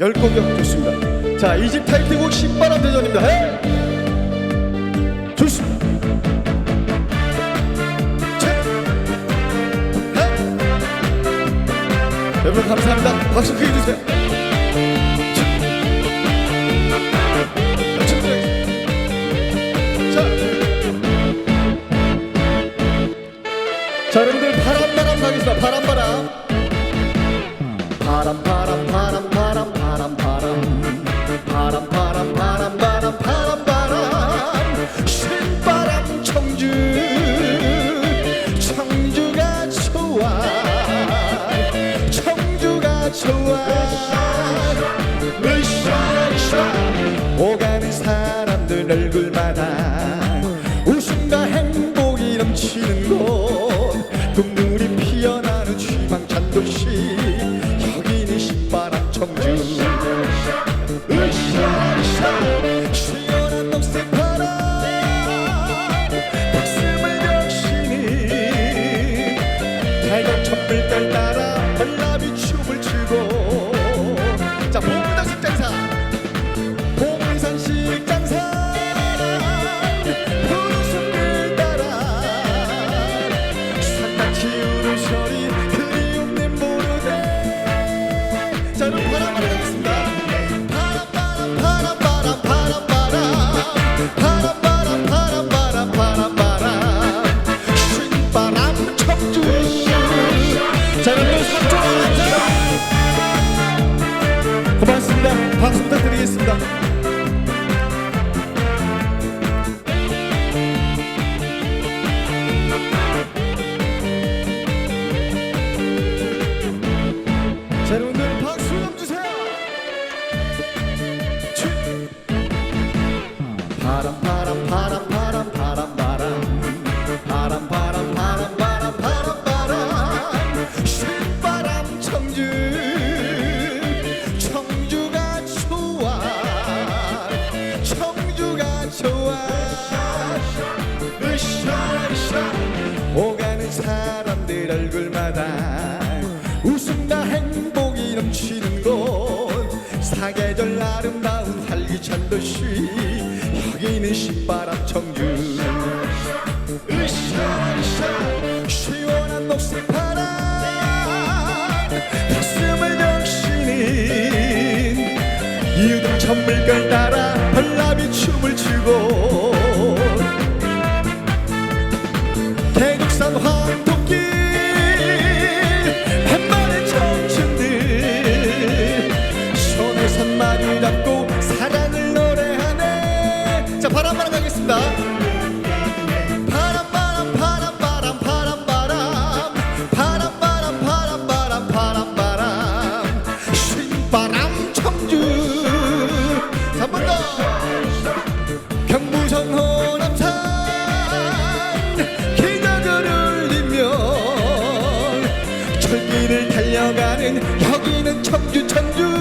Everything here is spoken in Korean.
열 공격 좋습니다. 자, 이 집 타이틀곡 신바람 대전입니다. 헤이! 좋습니다. 여러분 감사합니다. 박수 크게 주세요. 자 여러분들 바람바람 가겠습니다 음, 바람바람 바람바람 바람 좋아 으쌰으쌰 오가는 사람들 얼굴마다 웃음과 행복이 넘치는 곳. 꿈물이 피어나는 희망찬 도시 여기는 신바람 청주 자 여러분들 박수 좀 주세요. 오가는 사람들 얼굴마다 여기는 신바람 청주 시원한 녹색 바람. 가슴을 적시는 이웃 천물결 따라 바람 바람 바람 바람 바람 바람 바람. 바람 바람 바람 바람 바람 바람. 바람 신바람 청주. 한 번 더. 경부선 호남산. 기적을 울리며 철길을 달려가는 여기는 청주 청주